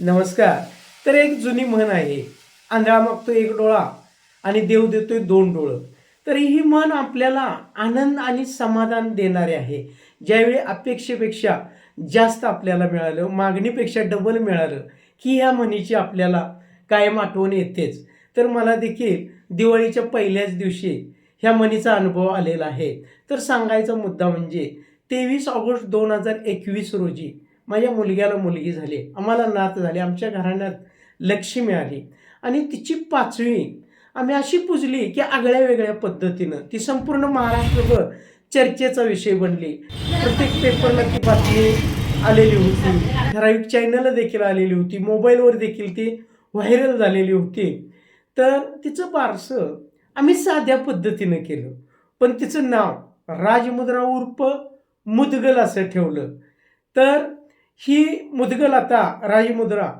नमस्कार. तर एक जुनी म्हण आहे आंधळा मागतो एक डोळा आणि देव देतोय दोन डोळं. तर ही म्हण आपल्याला आनंद आणि समाधान देणारे आहे. ज्यावेळी अपेक्षेपेक्षा जास्त आपल्याला मिळालं मागणीपेक्षा डबल मिळालं की ह्या म्हणीची आपल्याला कायम आठवण येतेच. तर मला देखील दिवाळीच्या पहिल्याच दिवशी ह्या म्हणीचा अनुभव आलेला आहे. तर सांगायचा मुद्दा म्हणजे तेवीस ऑगस्ट दोन हजार एकवीस रोजी माझ्या मुलग्याला मुलगी झाली. आम्हाला नात झाली. आमच्या घराण्यात लक्ष्मी मिळाली आणि तिची पाचवी. आम्ही अशी पुजली की आगळ्या वेगळ्या पद्धतीनं. ती संपूर्ण महाराष्ट्रभर चर्चेचा विषय बनली. प्रत्येक पेपरला ती बातमी आलेली होती. ठराविक चॅनल देखील आलेली होती. मोबाईलवर देखील ती व्हायरल झालेली होती. तर तिचं बारसं आम्ही साध्या पद्धतीनं केलं. पण तिचं नाव राजमुद्रा उर्फ मुदगल असं ठेवलं. तर ही मुदगल आता राजमुद्रा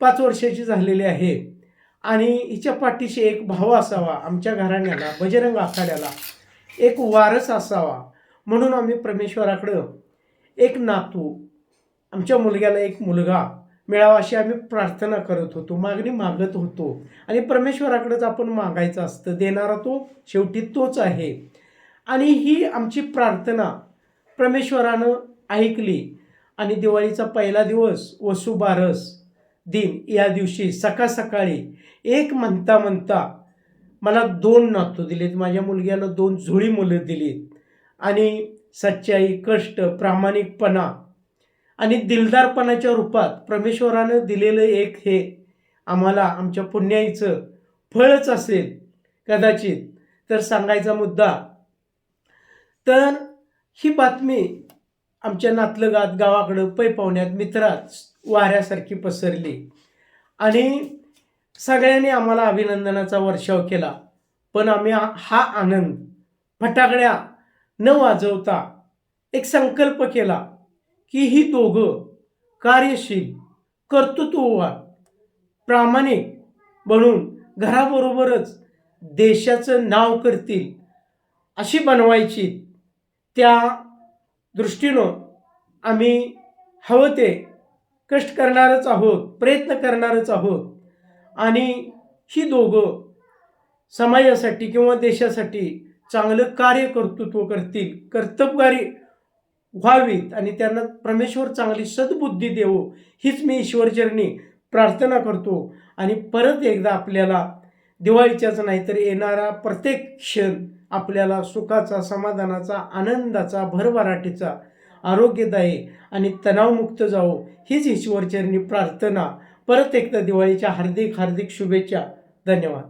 पाच वर्षाची झालेली आहे. आणि हिच्या पाठीशी एक भाव असावा आमच्या घराण्याला बजरंग आखाड्याला एक वारस असावा म्हणून आम्ही परमेश्वराकडं एक नातू आमच्या मुलग्याला एक मुलगा मिळावा अशी आम्ही प्रार्थना करत होतो मागणी मागत होतो. आणि परमेश्वराकडंच आपण मागायचं असतं देणारा तो शेवटी तोच आहे. आणि ही आमची प्रार्थना परमेश्वरानं ऐकली. आणि दिवाळीचा पहिला दिवस वसुबारस दिन या दिवशी सकाळ सकाळी एक म्हणता म्हणता मला दोन नातू दिलेत. माझ्या मुलग्याला दोन झुळी मुलं दिलीत. आणि सच्चाई कष्ट प्रामाणिकपणा आणि दिलदारपणाच्या रूपात परमेश्वरानं दिलेलं एक हे आम्हाला आमच्या पुण्याईचं फळच असेल कदाचित. तर सांगायचा मुद्दा तर ही बातमी आमच्या नातलगात गावाकडं पै पाहुण्यात मित्रात वाऱ्यासारखी पसरली. आणि सगळ्यांनी आम्हाला अभिनंदनाचा वर्षाव केला. पण आम्ही हा हा आनंद फटाकड्या न वाजवता एक संकल्प केला की ही दोघं कार्यशील कर्तृत्ववान प्रामाणिक बनून घराबरोबरच देशाचं नाव करतील अशी बनवायची त्या दृष्टीनं आम्ही हवं ते कष्ट करणारच आहोत प्रयत्न करणारच आहोत. आणि ही दोघं समाजासाठी किंवा देशासाठी चांगलं कार्य कर्तृत्व करतील कर्तबगारी व्हावीत आणि त्यांना परमेश्वर चांगली सद्बुद्धी देवो हीच मी ईश्वरचरणी प्रार्थना करतो. आणि परत एकदा आपल्याला दिवाळीच्याच नाही तर येणारा प्रत्येक क्षण आपल्याला सुखाचा समाधानाचा आनंदाचा भरभराटीचा आरोग्यदायी आणि तणावमुक्त जावो हीच ईश्वरचरणी प्रार्थना. परत एकदा दिवाळीच्या हार्दिक हार्दिक शुभेच्छा. धन्यवाद.